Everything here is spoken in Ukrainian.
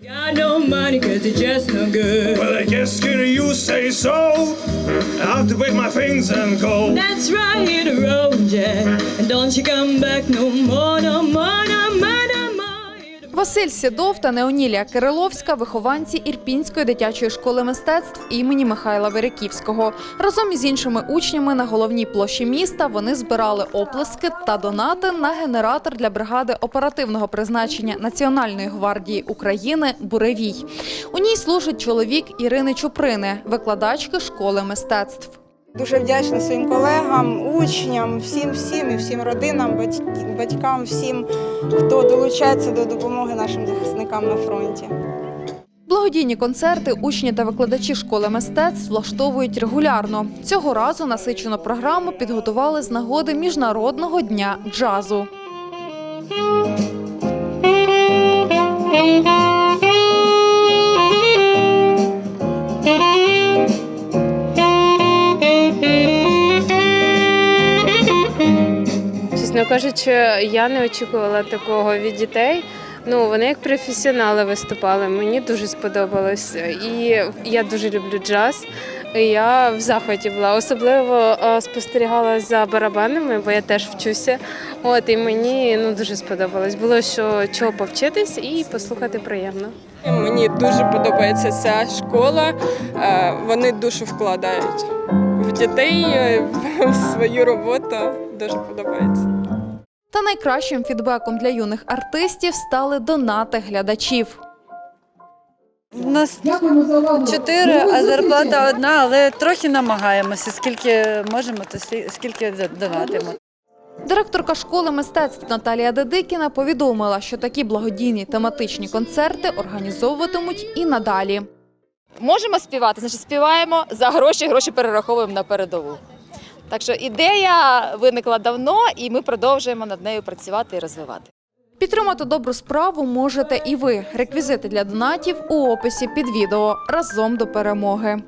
Got no money cause it's just no good. Well, I guess can you say so? I have to pack my things and go. That's right, hit the road, yeah. And don't you come back no more, Василь Сідов та Неонілія Кириловська вихованці Ірпінської дитячої школи мистецтв імені Михайла Вериківського. Разом із іншими учнями на головній площі міста вони збирали оплески та донати на генератор для бригади оперативного призначення Національної гвардії України Буревій. У ній служить чоловік Ірини Чуприни, викладачки школи мистецтв. Дуже вдячна своїм колегам, учням, всім, всім і всім родинам, батьк- батькам, всім, хто долучається до допомоги нашим захисникам на фронті. Благодійні концерти учні та викладачі школи мистецтв влаштовують регулярно. Цього разу насичену програму підготували з нагоди Міжнародного дня джазу. Чесно кажучи, я не очікувала такого від дітей. Ну, вони як професіонали виступали. Мені дуже сподобалось. І я дуже люблю джаз. Я в захваті була. Особливо е, спостерігала за барабанами, бо я теж вчуся. От і мені ну дуже сподобалось. Було що чого повчитись і послухати приємно. Мені дуже подобається ця школа. Е, Вони душу вкладають в дітей, е, в свою роботу. Дуже подобається. Та найкращим фідбеком для юних артистів стали донати глядачів. У нас чотири, а зарплата одна, але трохи намагаємося. Скільки можемо, то скільки донатимо. Директорка школи мистецтв Наталія Дедикіна повідомила, що такі благодійні тематичні концерти організовуватимуть і надалі. Можемо співати, значить співаємо за гроші, гроші перераховуємо на передову. Так що ідея виникла давно, і ми продовжуємо над нею працювати і розвивати. Підтримати добру справу можете і ви. Реквізити для донатів у описі під відео разом до перемоги.